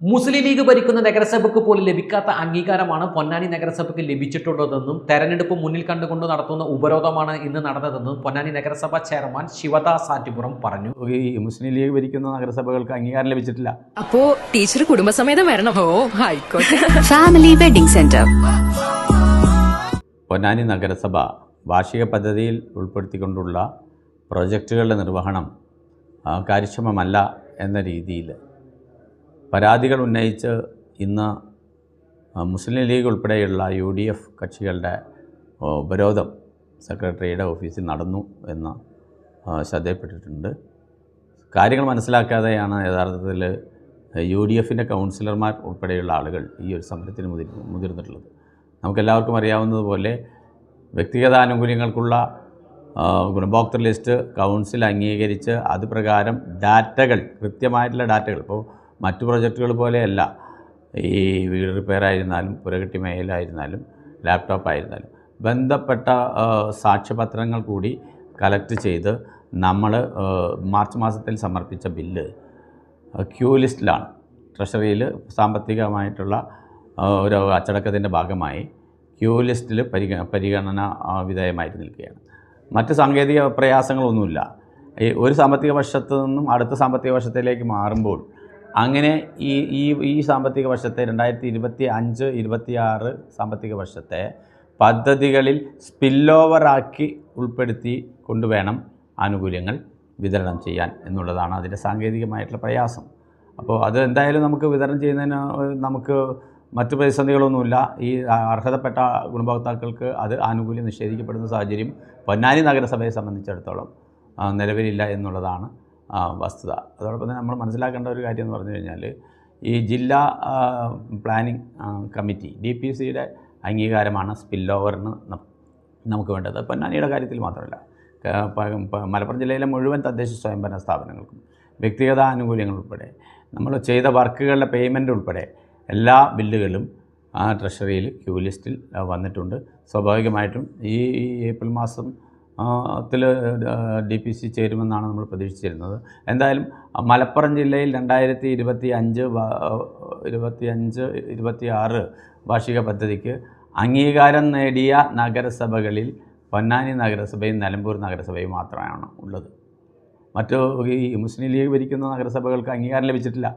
മുസ്ലിം league ഭരിക്കുന്ന നഗരസഭയ്ക്ക് പോലും ലഭിക്കാത്ത അംഗീകാരമാണ് പൊന്നാനി നഗരസഭയ്ക്ക് ലഭിച്ചിട്ടുള്ളതെന്നും തെരഞ്ഞെടുപ്പ് മുന്നിൽ കണ്ടുകൊണ്ട് നടത്തുന്ന ഉപരോധമാണ് ഇന്ന് നടന്നതെന്നും പൊന്നാനി നഗരസഭ ചെയർമാൻ ശിവദാസ് ആറ്റുപുറം പറഞ്ഞു. ഈ മുസ്ലിം ലീഗ് ഭരിക്കുന്ന നഗരസഭകൾക്ക് അംഗീകാരം ലഭിച്ചിട്ടില്ല. അപ്പോ ടീച്ചർ കുടുംബസമേതം വരണം. ഓ ആയിക്കോട്ടെ. ഫാമിലി വെഡിങ് സെന്റർ പൊന്നാനി നഗരസഭ വാർഷിക പദ്ധതിയിൽ ഉൾപ്പെടുത്തിക്കൊണ്ടുള്ള പ്രൊജക്റ്റുകളുടെ നിർവഹണം കാര്യക്ഷമമല്ല എന്ന രീതിയിൽ പരാതികൾ ഉന്നയിച്ച് ഇന്ന് മുസ്ലിം ലീഗ് ഉൾപ്പെടെയുള്ള യു ഡി എഫ് കക്ഷികളുടെ ഉപരോധം സെക്രട്ടറിയുടെ ഓഫീസിൽ നടന്നു എന്ന് ശ്രദ്ധയപ്പെട്ടിട്ടുണ്ട് കാര്യങ്ങൾ മനസ്സിലാക്കാതെയാണ് യഥാർത്ഥത്തിൽ യു ഡി എഫിന്റെ കൗൺസിലർമാർ ഉൾപ്പെടെയുള്ള ആളുകൾ ഈ ഒരു സമരത്തിന് മുതിർ മുതിർന്നിട്ടുള്ളത്. നമുക്കെല്ലാവർക്കും അറിയാവുന്നതുപോലെ വ്യക്തിഗത ആനുകൂല്യങ്ങൾക്കുള്ള ഗുണഭോക്തൃ ലിസ്റ്റ് കൗൺസിൽ അംഗീകരിച്ച് അത് പ്രകാരം ഡാറ്റകൾ കൃത്യമായിട്ടുള്ള ഡാറ്റകൾ ഇപ്പോൾ മറ്റു പ്രൊജക്റ്റുകൾ പോലെയല്ല. ഈ വീട് റിപ്പയർ ആയിരുന്നാലും പുരകെട്ടി മേലായിരുന്നാലും ലാപ്ടോപ്പ് ആയിരുന്നാലും. ബന്ധപ്പെട്ട സാക്ഷ്യപത്രങ്ങൾ കൂടി കളക്ട് ചെയ്ത് നമ്മൾ മാർച്ച് മാസത്തിൽ സമർപ്പിച്ച ബില്ല് ക്യൂ ലിസ്റ്റിലാണ്. ട്രഷറിയിൽ സാമ്പത്തികമായിട്ടുള്ള ഒരു അച്ചടക്കത്തിന്റെ ഭാഗമായി ക്യൂ ലിസ്റ്റിൽ പരിഗ പരിഗണന വിധേയമായിട്ട് നിൽക്കുകയാണ്. മറ്റ് സാങ്കേതിക പ്രയാസങ്ങളൊന്നുമില്ല. ഈ ഒരു സാമ്പത്തിക വർഷത്തു നിന്നും അടുത്ത സാമ്പത്തിക വർഷത്തിലേക്ക് മാറുമ്പോൾ അങ്ങനെ ഈ ഈ ഈ സാമ്പത്തിക വർഷത്തെ രണ്ടായിരത്തി ഇരുപത്തി അഞ്ച് ഇരുപത്തി ആറ് സാമ്പത്തിക വർഷത്തെ പദ്ധതികളിൽ സ്പില്ലോവറാക്കി ഉൾപ്പെടുത്തി കൊണ്ടുവേണം ആനുകൂല്യങ്ങൾ വിതരണം ചെയ്യാൻ എന്നുള്ളതാണ് അതിന്റെ സാങ്കേതികമായിട്ടുള്ള പ്രയാസം. അപ്പോൾ അത് എന്തായാലും നമുക്ക് വിതരണം ചെയ്യുന്നതിന് നമുക്ക് മറ്റു പ്രതിസന്ധികളൊന്നുമില്ല. ഈ അർഹതപ്പെട്ട ഗുണഭോക്താക്കൾക്ക് അത് ആനുകൂല്യം നിഷേധിക്കപ്പെടുന്ന സാഹചര്യം പൊന്നാനി നഗരസഭയെ സംബന്ധിച്ചിടത്തോളം നിലവിലില്ല എന്നുള്ളതാണ് വസ്തുത. അതോടൊപ്പം തന്നെ നമ്മൾ മനസ്സിലാക്കേണ്ട ഒരു കാര്യം എന്ന് പറഞ്ഞു കഴിഞ്ഞാൽ ഈ ജില്ലാ പ്ലാനിംഗ് കമ്മിറ്റി ഡി പി സിയുടെ അംഗീകാരമാണ് സ്പിൽ ഓവറിന് നമുക്ക് വേണ്ടത്. പൊന്നാനിയുടെ കാര്യത്തിൽ മാത്രമല്ല. മലപ്പുറം ജില്ലയിലെ മുഴുവൻ തദ്ദേശ സ്വയംഭരണ സ്ഥാപനങ്ങൾക്കും വ്യക്തിഗത ആനുകൂല്യങ്ങൾ ഉൾപ്പെടെ നമ്മൾ ചെയ്ത വർക്കുകളുടെ പേയ്മെന്റ് ഉൾപ്പെടെ എല്ലാ ബില്ലുകളും ആ ട്രഷറിയിൽ ക്യൂ ലിസ്റ്റിൽ വന്നിട്ടുണ്ട്. സ്വാഭാവികമായിട്ടും ഈ ഏപ്രിൽ മാസം ത്തിൽ ഡി പി സി ചേരുമെന്നാണ് നമ്മൾ പ്രതീക്ഷിച്ചിരുന്നത്. എന്തായാലും മലപ്പുറം ജില്ലയിൽ രണ്ടായിരത്തി ഇരുപത്തി അഞ്ച് ഇരുപത്തി അഞ്ച് ഇരുപത്തി ആറ് വാർഷിക പദ്ധതിക്ക് അംഗീകാരം നേടിയ നഗരസഭകളിൽ പൊന്നാനി നഗരസഭയും നിലമ്പൂർ നഗരസഭയും മാത്രമാണ് ഉള്ളത്. മറ്റു ഈ മുസ്ലിം ലീഗ് ഭരിക്കുന്ന നഗരസഭകൾക്ക് അംഗീകാരം ലഭിച്ചിട്ടില്ല.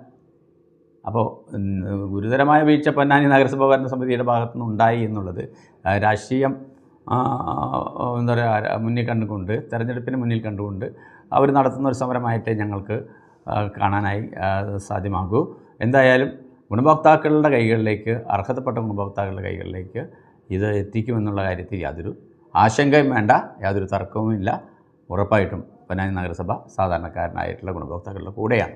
അപ്പോൾ ഗുരുതരമായ വീഴ്ച പൊന്നാനി നഗരസഭ ഭരണസമിതിയുടെ ഭാഗത്തുനിന്ന് ഉണ്ടായി എന്നുള്ളത് രാഷ്ട്രീയം എന്താ പറയുക മുന്നിൽ കണ്ടുകൊണ്ട് തെരഞ്ഞെടുപ്പിന് മുന്നിൽ കണ്ടുകൊണ്ട് അവർ നടത്തുന്ന ഒരു സമരമായിട്ടേ ഞങ്ങൾക്ക് കാണാനായി സാധ്യമാകൂ. എന്തായാലും ഗുണഭോക്താക്കളുടെ കൈകളിലേക്ക് അർഹതപ്പെട്ട ഗുണഭോക്താക്കളുടെ കൈകളിലേക്ക് ഇത് എത്തിക്കുമെന്നുള്ള കാര്യത്തിൽ യാതൊരു ആശങ്കയും വേണ്ട യാതൊരു തർക്കവുമില്ല. ഉറപ്പായിട്ടും പൊന്നാനി നഗരസഭ സാധാരണക്കാരനായിട്ടുള്ള ഗുണഭോക്താക്കളുടെ കൂടെയാണ്.